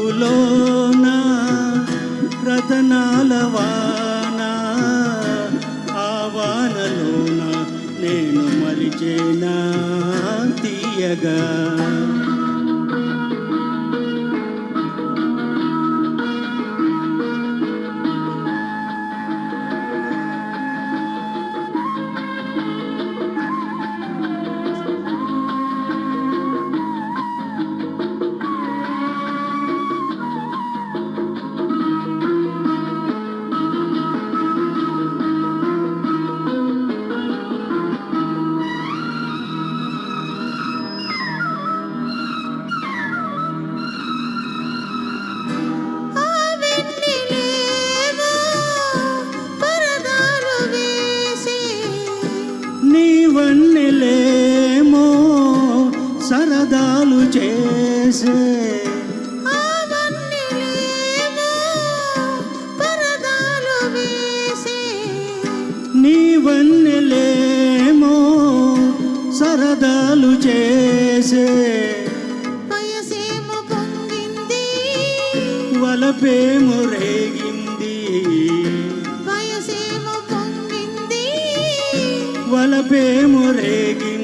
కరువులోన రతనాల వాన? ఆవానలోన నేను మరిచేనా తీయగా? సరదాలు చేసే. నీవన్నెలేమో సరదాలు చేసే. వలపేము రేగింది. వలపేము రేగింది.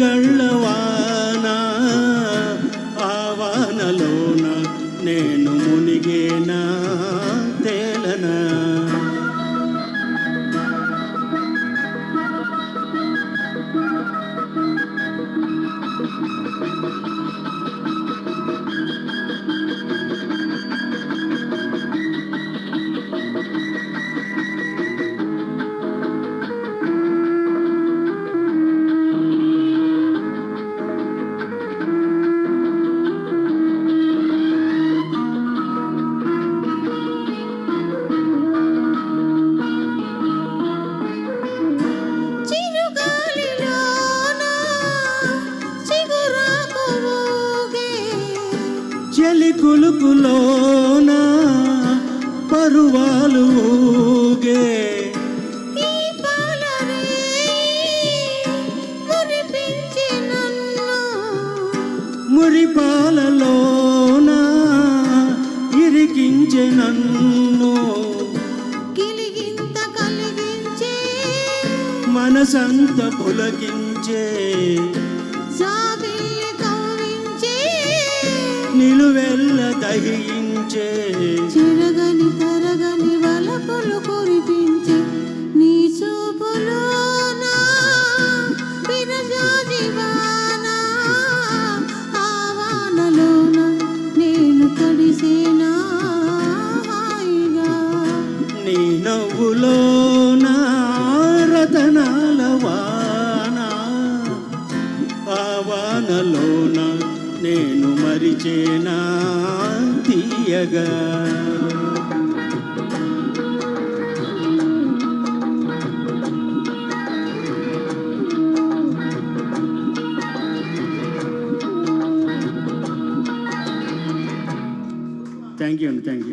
ಕಳ್ಳ చెలి కులుకులోన పరువాలు ఊగే. మురిపాలలోన ఇరికించె నన్ను. కిలిగింత కలిగించే మనసంత పులకించే. సా నిలువెల్ల దహించే చెరగని తరగని వలపులు కురిపించే. నీ వానలోన నేను తడిసేనా నీ రతనాల వాన ఆ మరిచేనా తీయగా థ్యాంక్ యూ అండి థ్యాంక్ యూ